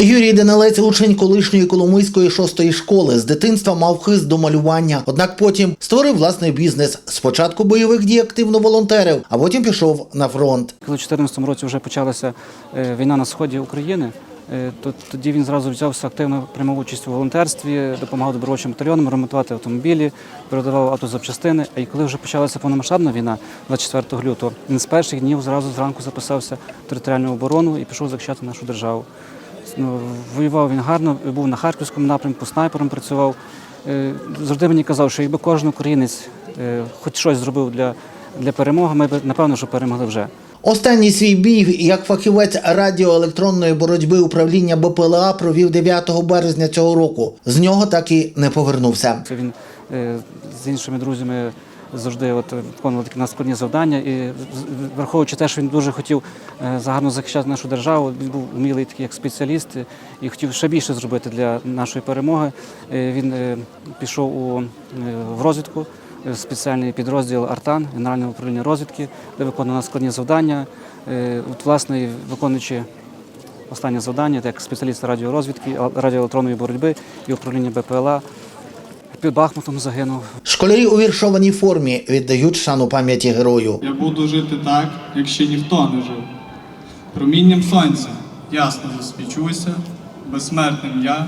Юрій Данилець, учень колишньої Коломийської шостої школи, з дитинства мав хист до малювання. Однак потім створив власний бізнес. Спочатку бойових дій активно волонтерив, а потім пішов на фронт. Коли в 2014 році вже почалася е, війна на сході України, тоді він зразу взявся активно приймав участь у волонтерстві, допомагав добровольчим батальйонам ремонтувати автомобілі, передавав автозапчастини. А і коли вже почалася повномасштабна війна 24 лютого, він з перших днів зразу зранку записався в територіальну оборону і пішов захищати нашу державу. Ну, воював він гарно, був на харківському напрямку, снайпером працював. Е, Завжди мені казав, що якби кожен українець е, хоч щось зробив для, для перемоги, ми б напевно, що перемогли вже. Останній свій бій як фахівець радіоелектронної боротьби управління БПЛА провів 9 березня цього року. З нього так і не повернувся. Він е, з іншими друзями завжди от, виконував такі надскладні завдання. І враховуючи те, що він дуже хотів е, загарно захищати нашу державу, він був вмілий такий як спеціаліст е, і хотів ще більше зробити для нашої перемоги. Він пішов у, в розвідку. Спеціальний підрозділ Артан Генерального управління розвідки, де виконував складні завдання. Е, От, власне, виконуючи останнє завдання, як спеціаліст радіорозвідки, радіоелектронної боротьби і управління БПЛА. Під Бахмутом загинув. Школярі у віршованій формі віддають шану пам'яті герою. Я буду жити так, як ще ніхто не жив. Промінням сонця ясно засвічуся, безсмертним я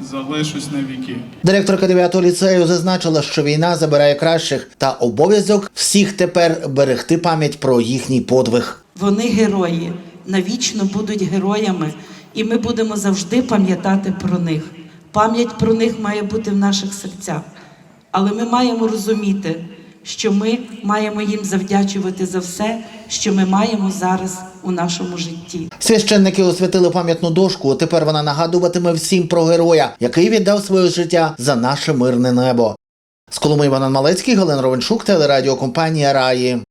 залишусь на віки. Директорка 9-го ліцею зазначила, що війна забирає кращих, та обов'язок всіх тепер берегти пам'ять про їхній подвиг. Вони герої, навічно будуть героями, і ми будемо завжди пам'ятати про них. Пам'ять про них має бути в наших серцях. Але ми маємо розуміти, що ми маємо їм завдячувати за все, що ми маємо зараз у нашому житті. Священники освятили пам'ятну дошку. Тепер вона нагадуватиме всім про героя, який віддав своє життя за наше мирне небо. З Коломи Іван Малецький, Галина Ровенчук, телерадіокомпанія Раї.